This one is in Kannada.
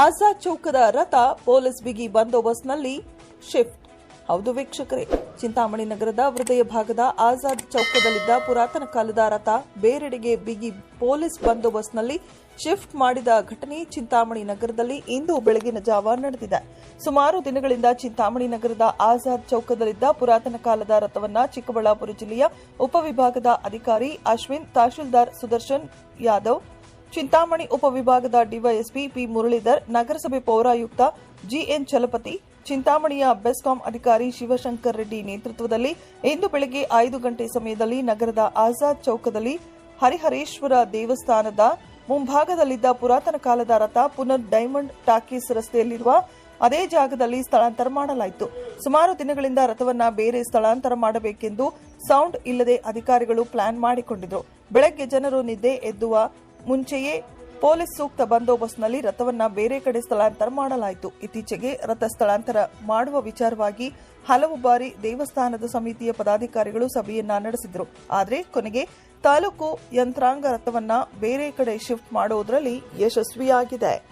ಆಜಾದ್ ಚೌಕದ ರಥ ಪೊಲೀಸ್ ಬಿಗಿ ಬಂದೋಬಸ್ತ್ನಲ್ಲಿ ಶಿಫ್ಟ್. ಹೌದು ವೀಕ್ಷಕರೇ, ಚಿಂತಾಮಣಿ ನಗರದ ಹೃದಯ ಭಾಗದ ಆಜಾದ್ ಚೌಕದಲ್ಲಿದ್ದ ಪುರಾತನ ಕಾಲದ ರಥ ಬೇರೆಡೆಗೆ ಬಿಗಿ ಪೊಲೀಸ್ ಬಂದೋಬಸ್ತ್ನಲ್ಲಿ ಶಿಫ್ಟ್ ಮಾಡಿದ ಘಟನೆ ಚಿಂತಾಮಣಿ ನಗರದಲ್ಲಿ ಇಂದು ಬೆಳಗಿನ ಜಾವ ನಡೆದಿದೆ. ಸುಮಾರು ದಿನಗಳಿಂದ ಚಿಂತಾಮಣಿ ನಗರದ ಆಜಾದ್ ಚೌಕದಲ್ಲಿದ್ದ ಪುರಾತನ ಕಾಲದ ರಥವನ್ನ ಚಿಕ್ಕಬಳ್ಳಾಪುರ ಜಿಲ್ಲೆಯ ಉಪವಿಭಾಗದ ಅಧಿಕಾರಿ ಅಶ್ವಿನ್ ತಹಶೀಲ್ದಾರ್ ಸುದರ್ಶನ್ ಯಾದವ್ ಚಿಂತಾಮಣಿ ಉಪವಿಭಾಗದ ಡಿವೈಎಸ್ಪಿ ಪಿ ಮುರಳೀಧರ್, ನಗರಸಭೆ ಪೌರಾಯುಕ್ತ ಜಿಎನ್ ಚಲಪತಿ, ಚಿಂತಾಮಣಿಯ ಬೆಸ್ಕಾಂ ಅಧಿಕಾರಿ ಶಿವಶಂಕರ್ ರೆಡ್ಡಿ ನೇತೃತ್ವದಲ್ಲಿ ಇಂದು ಬೆಳಗ್ಗೆ ಐದು ಗಂಟೆ ಸಮಯದಲ್ಲಿ ನಗರದ ಆಜಾದ್ ಚೌಕದಲ್ಲಿ ಹರಿಹರೇಶ್ವರ ದೇವಸ್ಥಾನದ ಮುಂಭಾಗದಲ್ಲಿದ್ದ ಪುರಾತನ ಕಾಲದ ರಥ ಪುನರ್ ಡೈಮಂಡ್ ಟಾಕೀಸ್ ರಸ್ತೆಯಲ್ಲಿರುವ ಅದೇ ಜಾಗದಲ್ಲಿ ಸ್ಥಳಾಂತರ ಮಾಡಲಾಯಿತು. ಸುಮಾರು ದಿನಗಳಿಂದ ರಥವನ್ನ ಬೇರೆ ಸ್ಥಳಾಂತರ ಮಾಡಬೇಕೆಂದು ಸೌಂಡ್ ಇಲ್ಲದೆ ಅಧಿಕಾರಿಗಳು ಪ್ಲಾನ್ ಮಾಡಿಕೊಂಡಿದ್ರು. ಬೆಳಗ್ಗೆ ಜನರು ನಿದ್ದೆ ಎದ್ದುವ ಮುಂಚೆಯೇ ಪೊಲೀಸ್ ಸೂಕ್ತ ಬಂದೋಬಸ್ತ್ನಲ್ಲಿ ರಥವನ್ನ ಬೇರೆ ಕಡೆ ಸ್ಥಳಾಂತರ ಮಾಡಲಾಯಿತು. ಇತ್ತೀಚೆಗೆ ರಥ ಸ್ಥಳಾಂತರ ಮಾಡುವ ವಿಚಾರವಾಗಿ ಹಲವು ಬಾರಿ ದೇವಸ್ಥಾನದ ಸಮಿತಿಯ ಪದಾಧಿಕಾರಿಗಳು ಸಭೆಯನ್ನ ನಡೆಸಿದ್ರು. ಆದರೆ ಕೊನೆಗೆ ತಾಲೂಕು ಯಂತ್ರಾಂಗ ರಥವನ್ನ ಬೇರೆ ಕಡೆ ಶಿಫ್ಟ್ ಮಾಡುವುದರಲ್ಲಿ ಯಶಸ್ವಿಯಾಗಿದೆ.